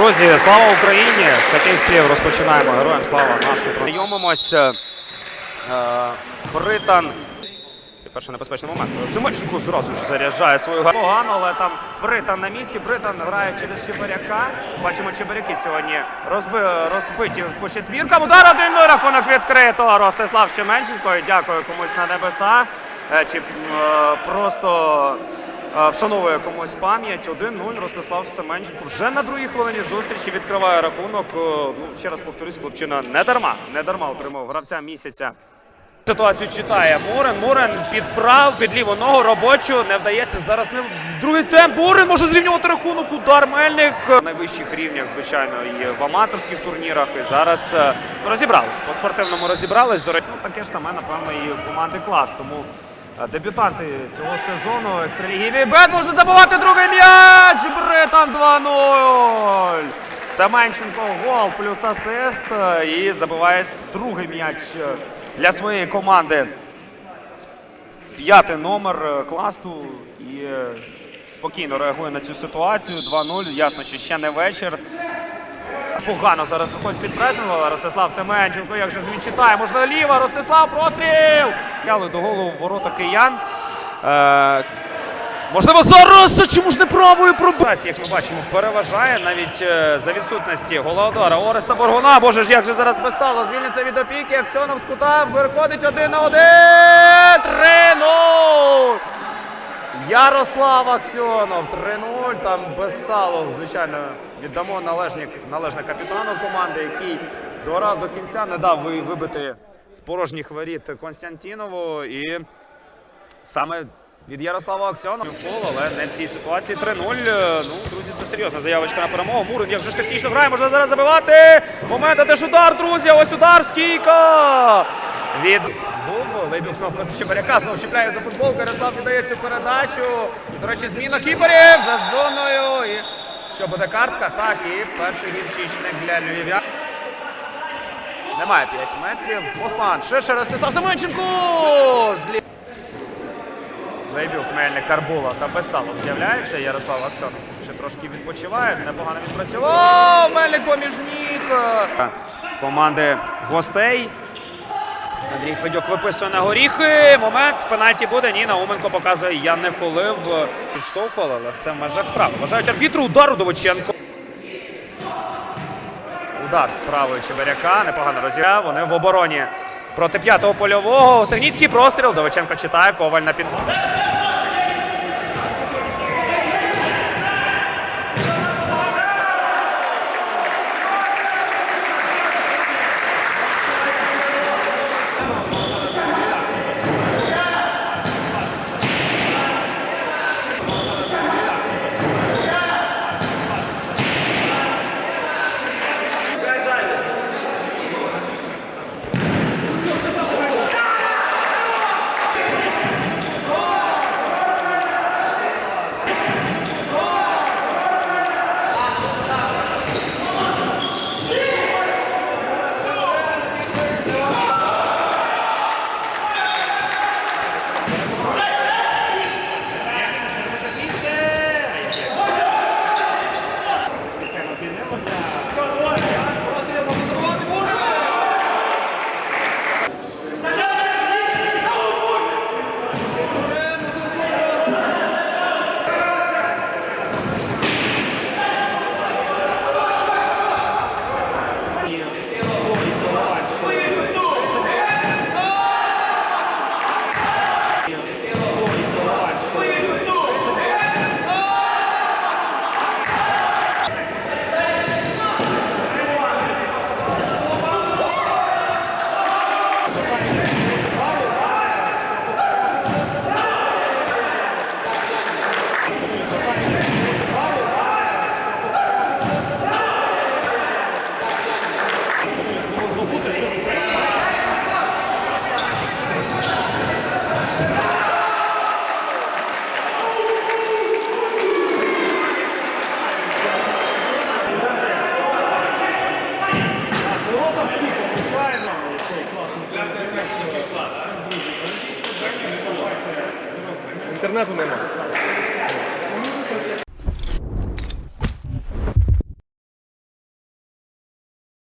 Друзі, слава Україні! З таких слів розпочинаємо. Героям слава нашої Знайомимося. Е, Британ. Перший небезпечний момент. Семенченко зразу ж заряджає свою гару. Погано, але там Британ на місці. Британ грає через Чебаряка. Бачимо, Чебаряки сьогодні розби... розбиті по четвіркам. Удар 1-0, рахунок відкрито. Ростислав Шеменченко. І дякую комусь на небеса. Е, Чи е, просто вшановує комусь пам'ять. 1-0. Ростислав Семенченко вже на другій хвилині зустрічі відкриває рахунок. Е, Ну, ще раз повторюсь, хлопчина не дарма. Не дарма отримав гравця місяця. Ситуацію читає Мурин. Мурин підправ під ліву ногу робочу. Не вдається зараз не другий темп. Мурин може зрівнювати рахунок. Удар Мельник на найвищих рівнях, звичайно, і в аматорських турнірах. І зараз е, ну, розібрались. По спортивному розібрались. До речі, ну, таке ж саме, напевно, і команди клас. Тому е, дебютанти цього сезону екстраліги Вібет можуть забивати другий м'яч. Британ 2-0. Семенченко гол плюс асист і забиває другий м'яч для своєї команди. П'ятий номер класту і спокійно реагує на цю ситуацію. 2-0. Ясно, що ще не вечір. Погано зараз виходить під пресингу, але Ростислав Семенченко, як же ж він читає, можна ліва, Ростислав, простріл! Яли до голову ворота киян. Е, Можливо, зараз чому ж не правою пробаці, як ми бачимо, переважає навіть е, за відсутності Голодора. Ореста Боргуна. Боже ж, як же зараз без стало. Звільниться від опіки. Аксьонов з кута виходить один на один. 3-0. Ярослав Аксьонов. 3-0. Там без салу, звичайно, віддамо належні, належне капітану команди, який дорав до кінця, не дав вибити з порожніх воріт Константінову. І Саме від Ярослава Аксьонова фол, але не в цій ситуації 3-0. Е, Ну, друзі, це серйозна заявочка на перемогу. Мурин, як же ж технічно грає, можна зараз забивати. Момент, а де ж удар, друзі. Ось удар, стійка. Від був Лейбюк знов проти Чебаряка, знов чіпляє за футболку. Ярослав віддає цю передачу. До речі, зміна кіперів за зоною. І що буде картка? Так, і перший гірщичник для львів'ян. Немає 5 метрів. Осман, Шишер, Ростислав Семенченко! Злі... Лейбюк, Мельник, Карбула та Бесалов з'являється. Ярослав Аксьонов ще трошки відпочиває, непогано відпрацював. Мельник поміж ніг. Команди гостей. Андрій Федюк виписує на горіхи. Момент. Пенальті буде. Ні, Науменко показує, я не фолив. Підштовхували, але все в межах прав. Вважають арбітру удар Довоченко Удар з правої Чебаряка. Непогано розіграв. Вони в обороні проти п'ятого польового. Стегніцький простріл. Довиченко читає. Коваль на під. Інтернету немає.